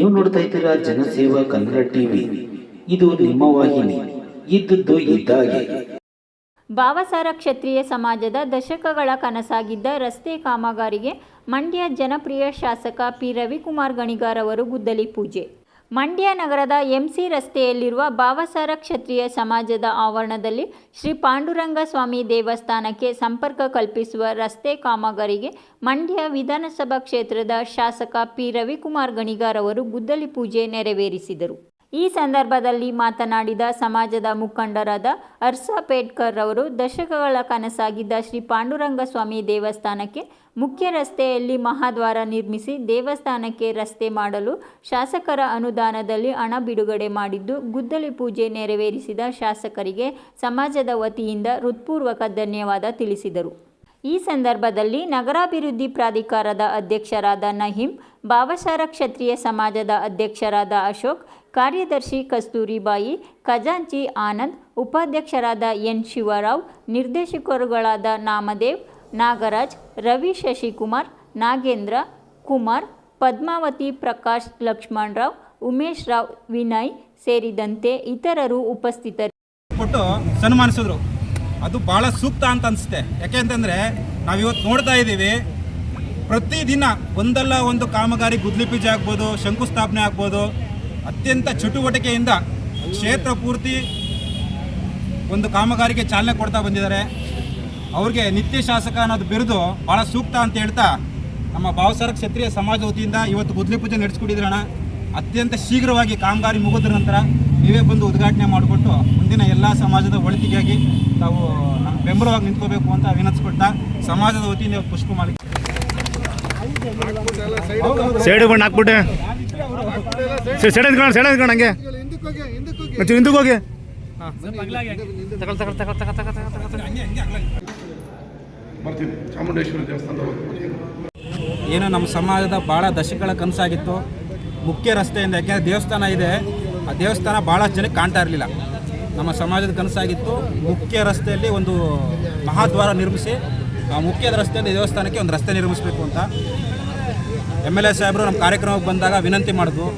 ನೀವು ನೋಡ್ತಾ ಇದ್ದೀರಾ ಜನಸೇವಾ ಕನ್ನಡ ಟಿವಿ. ಇದು ನಿಮ್ಮ ವಾಹಿನಿ. ಇದ್ದದ್ದು ಇದ್ದಾಗೆ. ಭಾವಸಾರ ಕ್ಷತ್ರಿಯ ಸಮಾಜದ ದಶಕಗಳ ಕನಸಾಗಿದ್ದ ರಸ್ತೆ ಕಾಮಗಾರಿಗೆ ಮಂಡ್ಯ ಜನಪ್ರಿಯ ಶಾಸಕ ಪಿ ರವಿಕುಮಾರ್ ಗಣಿಗಾರ್ ಅವರು ಗುದ್ದಲಿ ಪೂಜೆ. ಮಂಡ್ಯ ನಗರದ ಎಂಸಿ ರಸ್ತೆಯಲ್ಲಿರುವ ಭಾವಸಾರ ಕ್ಷತ್ರಿಯ ಸಮಾಜದ ಆವರಣದಲ್ಲಿ ಶ್ರೀ ಪಾಂಡುರಂಗ ಸ್ವಾಮಿ ದೇವಸ್ಥಾನಕ್ಕೆ ಸಂಪರ್ಕ ಕಲ್ಪಿಸುವ ರಸ್ತೆ ಕಾಮಗಾರಿಗೆ ಮಂಡ್ಯ ವಿಧಾನಸಭಾ ಕ್ಷೇತ್ರದ ಶಾಸಕ ಪಿ ರವಿಕುಮಾರ್ ಗಣಿಗಾರ್ ಅವರು ಗುದ್ದಲಿ ಪೂಜೆ ನೆರವೇರಿಸಿದರು. ಈ ಸಂದರ್ಭದಲ್ಲಿ ಮಾತನಾಡಿದ ಸಮಾಜದ ಮುಖಂಡರಾದ ಅರ್ಸಾ ಪೇಟ್ಕರ್ ಅವರು ದಶಕಗಳ ಕನಸಾಗಿದ್ದ ಶ್ರೀ ಪಾಂಡುರಂಗ ಸ್ವಾಮಿ ದೇವಸ್ಥಾನಕ್ಕೆ ಮುಖ್ಯ ರಸ್ತೆಯಲ್ಲಿ ಮಹಾದ್ವಾರ ನಿರ್ಮಿಸಿ ದೇವಸ್ಥಾನಕ್ಕೆ ರಸ್ತೆ ಮಾಡಲು ಶಾಸಕರ ಅನುದಾನದಲ್ಲಿ ಹಣ ಬಿಡುಗಡೆ ಮಾಡಿದ್ದು, ಗುದ್ದಲಿ ಪೂಜೆ ನೆರವೇರಿಸಿದ ಶಾಸಕರಿಗೆ ಸಮಾಜದ ವತಿಯಿಂದ ಹೃತ್ಪೂರ್ವಕ ಧನ್ಯವಾದ ತಿಳಿಸಿದರು. ಈ ಸಂದರ್ಭದಲ್ಲಿ ನಗರಾಭಿವೃದ್ಧಿ ಪ್ರಾಧಿಕಾರದ ಅಧ್ಯಕ್ಷರಾದ ನಹೀಂ, ಭಾವಸಾರ ಕ್ಷತ್ರಿಯ ಸಮಾಜದ ಅಧ್ಯಕ್ಷರಾದ ಅಶೋಕ್, ಕಾರ್ಯದರ್ಶಿ ಕಸ್ತೂರಿಬಾಯಿ, ಖಜಾಂಚಿ ಆನಂದ್, ಉಪಾಧ್ಯಕ್ಷರಾದ ಎನ್ ಶಿವರಾವ್, ನಿರ್ದೇಶಕರುಗಳಾದ ನಾಮದೇವ್, ನಾಗರಾಜ್, ರವಿ ಶಶಿಕುಮಾರ್, ನಾಗೇಂದ್ರ, ಕುಮಾರ್, ಪದ್ಮಾವತಿ ಪ್ರಕಾಶ್ ಲಕ್ಷ್ಮಣರಾವ್ ಉಮೇಶ್ ರಾವ್, ವಿನಯ್ ಸೇರಿದಂತೆ ಇತರರು ಉಪಸ್ಥಿತರು ಸನ್ಮಾನಿಸಿದ್ರು. ಅದು ಭಾಳ ಸೂಕ್ತ ಅಂತ ಅನಿಸುತ್ತೆ. ನಾವು ಇವತ್ತು ನೋಡ್ತಾ ಇದ್ದೀವಿ, ಪ್ರತಿದಿನ ಒಂದಲ್ಲ ಒಂದು ಕಾಮಗಾರಿ, ಗುದ್ಲಿ ಪೂಜೆ ಆಗ್ಬೋದು, ಶಂಕುಸ್ಥಾಪನೆ ಆಗ್ಬೋದು, ಅತ್ಯಂತ ಚಟುವಟಿಕೆಯಿಂದ ಕ್ಷೇತ್ರ ಪೂರ್ತಿ ಒಂದು ಕಾಮಗಾರಿಗೆ ಚಾಲನೆ ಕೊಡ್ತಾ ಬಂದಿದ್ದಾರೆ. ಅವ್ರಿಗೆ ನಿತ್ಯ ಶಾಸಕ ಅನ್ನೋದು ಬಿರುದು ಭಾಳ ಸೂಕ್ತ ಅಂತ ಹೇಳ್ತಾ ನಮ್ಮ ಭಾವಸಾರ ಕ್ಷತ್ರಿಯ ಸಮಾಜ ವತಿಯಿಂದ ಇವತ್ತು ಗುದ್ಲಿ ಪೂಜೆ ನಡೆಸ್ಕೊಟ್ಟಿದ್ರಣ ಅತ್ಯಂತ ಶೀಘ್ರವಾಗಿ ಕಾಮಗಾರಿ ಮುಗಿದ್ರ ನಂತರ ನೀವೇ ಬಂದು ಉದ್ಘಾಟನೆ ಮಾಡಿಕೊಟ್ಟು ಮುಂದಿನ ಎಲ್ಲ ಸಮಾಜದ ಒಳಿತಿಗಾಗಿ ತಾವು ನಮ್ಮ ಬೆಂಬಲವಾಗಿ ನಿಂತ್ಕೋಬೇಕು ಅಂತ ವಿನಂತಿಸ್ಕೊಡ್ತಾ ಸಮಾಜದ ವತಿಯಿಂದ ಪುಷ್ಪ ಮಾಲಿಕ ಸೈಡ್ ಬಣ್ಣ ಹಾಕ್ಬಿಟ್ಟೆ. ಸೈಡ್ ನಿಂತ್ಕೊಂಡು ಸೈಡ್ ನಿಂತ್ಕೊಂಡು ಹಂಗೆ. ಮತ್ತೆ ಹಿಂದಕ್ಕೆ ಹೋಗಿ. ಬರ್ತೀನಿ. ಚಾಮುಂಡೇಶ್ವರಿ ದೇವಸ್ಥಾನದ ಏನು ನಮ್ಮ ಸಮಾಜದ ಭಾಳ ದಶಕಗಳ ಕನಸಾಗಿತ್ತು. ಮುಖ್ಯ ರಸ್ತೆಯಿಂದ ಯಾಕೆಂದ್ರೆ ದೇವಸ್ಥಾನ ಇದೆ ಆ ದೇವಸ್ಥಾನ ಭಾಳ ಜನಕ್ಕೆ ಕಾಣ್ತಾ ಇರಲಿಲ್ಲ. ನಮ್ಮ ಸಮಾಜದ ಕನಸಾಗಿತ್ತು. ಮುಖ್ಯ ರಸ್ತೆಯಲ್ಲಿ ಒಂದು ಮಹಾದ್ವಾರ ನಿರ್ಮಿಸಿ, ಆ ಮುಖ್ಯ ರಸ್ತೆಯಲ್ಲಿ ದೇವಸ್ಥಾನಕ್ಕೆ ಒಂದು ರಸ್ತೆ ನಿರ್ಮಿಸಬೇಕು ಅಂತ ಎಂ ಎಲ್ ಎ ಸಾಹೇಬರು ನಮ್ಮ ಕಾರ್ಯಕ್ರಮಕ್ಕೆ ಬಂದಾಗ ವಿನಂತಿ ಮಾಡಿದ್ವು.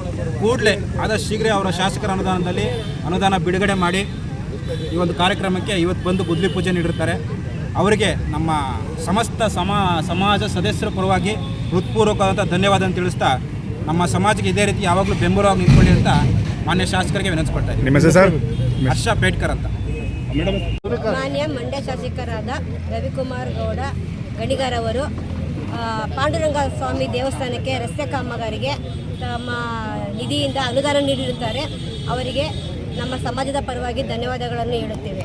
ಕೂಡಲೇ ಆದಷ್ಟು ಶೀಘ್ರ ಅವರ ಶಾಸಕರ ಅನುದಾನದಲ್ಲಿ ಅನುದಾನ ಬಿಡುಗಡೆ ಮಾಡಿ ಈ ಒಂದು ಕಾರ್ಯಕ್ರಮಕ್ಕೆ ಇವತ್ತು ಬಂದು ಗುದ್ಲಿ ಪೂಜೆ ನೀಡಿರ್ತಾರೆ. ಅವರಿಗೆ ನಮ್ಮ ಸಮಸ್ತ ಸಮಾ, ಸಮಾಜ ಸದಸ್ಯರ ಪರವಾಗಿ ಹೃತ್ಪೂರ್ವಕವಾದಂಥ ಧನ್ಯವಾದ ತಿಳಿಸ್ತಾ ನಮ್ಮ ಸಮಾಜಕ್ಕೆ ಇದೇ ರೀತಿ ಯಾವಾಗಲೂ ಬೆಂಬಲವಾಗಿ ನಿಂತ್ಕೊಳ್ಳಿ ಅಂತ ಮಾನ್ಯ ಶಾಸಕರಿಗೆ ವಿನಂತಿಸ್ಕೊಳ್ತಾ ಇದ್ದೀನಿ ನಿಮ್ಮ ಹೆಸರು ಸರ್? ಹರ್ಷ ಪೇಟ್ಕರ್ ಅಂತ. ಮಾನ್ಯ ಮಂಡ್ಯ ಶಾಸಕರಾದ ರವಿಕುಮಾರ್ ಗೌಡ ಗಣಿಗಾರ್ ಅವರು ಆ, ಪಾಂಡುರಂಗ ಸ್ವಾಮಿ ದೇವಸ್ಥಾನಕ್ಕೆ ರಸ್ತೆ ಕಾಮಗಾರಿಗೆ ತಮ್ಮ ನಿಧಿಯಿಂದ ಅನುದಾನ ನೀಡಿರುತ್ತಾರೆ. ಅವರಿಗೆ ನಮ್ಮ ಸಮಾಜದ ಪರವಾಗಿ ಧನ್ಯವಾದಗಳನ್ನು ಹೇಳುತ್ತೇವೆ.